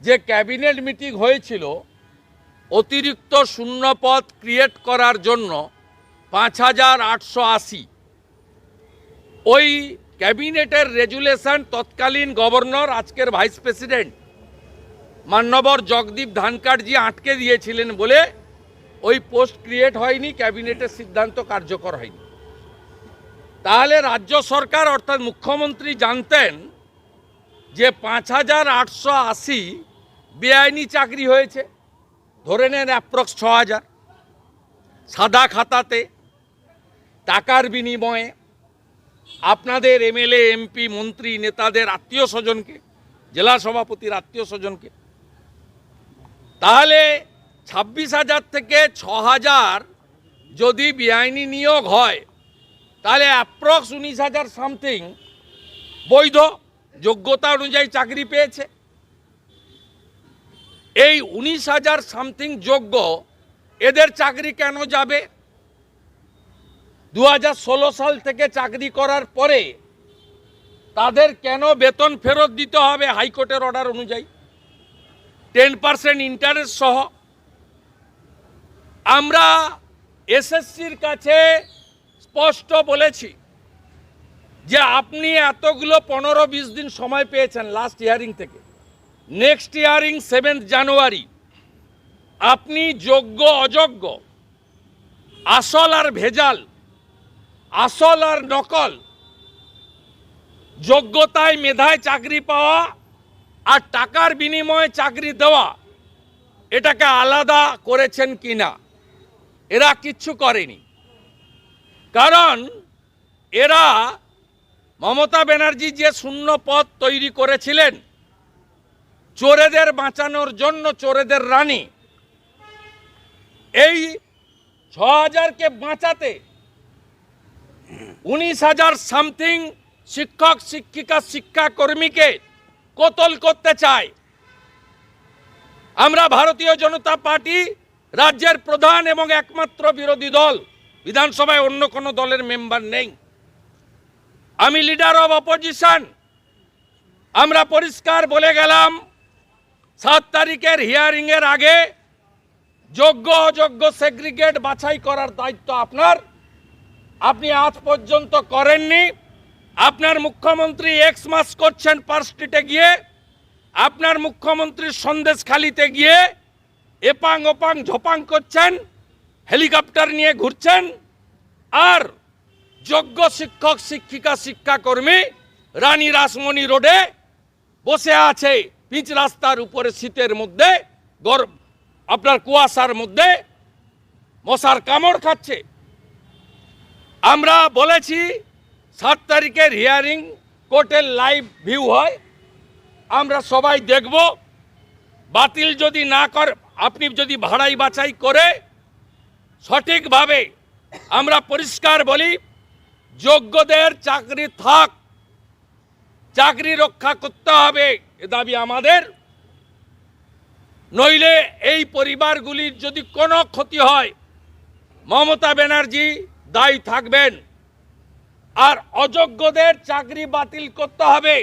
যে cabinet meeting হয়েছিল, অতিরিক্ত শূন্যপদ ক্রিয়েট করার জন্য পাঁচ হাজার আটশো আশি। ওই ক্যাবিনেটের রেজুলেশন তৎকালীন গভর্নর, আজকের ভাইস প্রেসিডেন্ট, মান্যবর জগদীপ ধানকারজি আটকে দিয়েছিলেন বলে ওই পোস্ট ক্রিয়েট হয়নি, ক্যাবিনেটের সিদ্ধান্ত কার্যকর হয়নি। তাহলে রাজ্য সরকার, অর্থাৎ মুখ্যমন্ত্রী জানতেন যে পাঁচ হাজার আটশো আশি বেআইনি চাকরি হয়েছে। ধরে নেন অ্যাপ্রক্স ছ হাজার সাদা খাতাতে, টাকার বিনিময়ে আপনাদের এমএলএ, এমপি, মন্ত্রী, নেতাদের আত্মীয় স্বজনকে, জেলা সভাপতির আত্মীয় স্বজনকে। তাহলে ছাব্বিশ হাজার থেকে ছ হাজার যদি বেআইনি নিয়োগ হয়, তাহলে অ্যাপ্রক্স উনিশ হাজার সামথিং বৈধ, যোগ্যতা অনুযায়ী চাকরি পেয়েছে। এই উনিশ হাজার সামথিং যোগ্য, এদের চাকরি কেন যাবে? দু হাজার ষোলো সাল থেকে চাকরি করার পরে তাদের কেন বেতন ফেরত দিতে হবে হাইকোর্টের অর্ডার অনুযায়ী? টেন পার্সেন্ট ইন্টারেস্ট সহ। আমরা এসএসসির কাছে স্পষ্ট বলেছি যে আপনি এতগুলো পনেরো, বিশ দিন সময় পেয়েছেন লাস্ট হিয়ারিং থেকে। নেক্সট ইয়ারিং সেভেন্থ জানুয়ারি আপনি যোগ্য, অযোগ্য, আসল আর ভেজাল, আসল আর নকল, যোগ্যতায় মেধায় চাকরি পাওয়া আর টাকার বিনিময়ে চাকরি দেওয়া, এটাকে আলাদা করেছেন কিনা? এরা কিচ্ছু করেনি। কারণ এরা মমতা ব্যানার্জি যে শূন্য পদ তৈরি করেছিলেন চোরেদের বাঁচানোর জন্য চোরেদের রানী। এই ছ হাজারকে বাঁচাতে উনিশ হাজার সামথিং শিক্ষক, শিক্ষিকা শিক্ষাকর্মীকে কতল করতে চায়। আমরা ভারতীয় জনতা পার্টি রাজ্যের প্রধান এবং একমাত্র বিরোধী দল। বিধানসভায় অন্য কোনো দলের মেম্বার নেই। আমি লিডার অব অপোজিশন আমরা পরিষ্কার বলে গেলাম সাত তারিখের হিয়ারিংয়ের আগে যোগ্য অযোগ্য সেগ্রিগেট বাছাই করার দায়িত্ব আপনার। আপনি আজ পর্যন্ত করেননি। আপনার মুখ্যমন্ত্রী এক্স মাস করছেন পার্ক স্ট্রিটে গিয়ে। আপনার মুখ্যমন্ত্রীর সন্দেশখালিতে গিয়ে এপাং ওপাং ঝোপাং করছেন, হেলিকপ্টার নিয়ে ঘুরছেন আর যোগ্য শিক্ষক, শিক্ষিকা, শিক্ষাকর্মী রানী রাসমণি রোডে বসে আছে। পিচ রাস্তার উপরে শীতের মধ্যে গরম আপনার কুয়াশার মধ্যে মশার কামড় খাচ্ছে। আমরা বলেছি সাত তারিখের হিয়ারিং কোর্টের লাইভ ভিউ হয়। আমরা সবাই দেখব। বাতিল যদি না কর আপনি যদি ভাড়াই বাছাই করে সঠিকভাবে আমরা পরিষ্কার বলি, যোগ্যদের চাকরি থাক। চাকরি রক্ষা করতে হবে। এ দাবি আমাদের। নইলে এই পরিবারগুলির যদি কোনো ক্ষতি হয়, মমতা ব্যানার্জি দায়ী থাকবেন। আর অযোগ্যদের চাকরি বাতিল করতে হবে।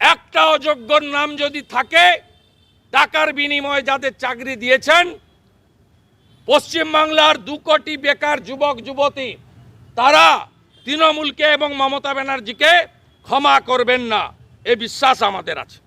একটা অযোগ্যর নাম যদি থাকে, টাকার বিনিময়ে যাদের চাকরি দিয়েছেন, পশ্চিমবাংলার দু কোটি বেকার যুবক, যুবতী, তারা তৃণমূলকে এবং মমতা ব্যানার্জিকে ক্ষমা করবেন না। এ বিশ্বাস আমাদের আছে।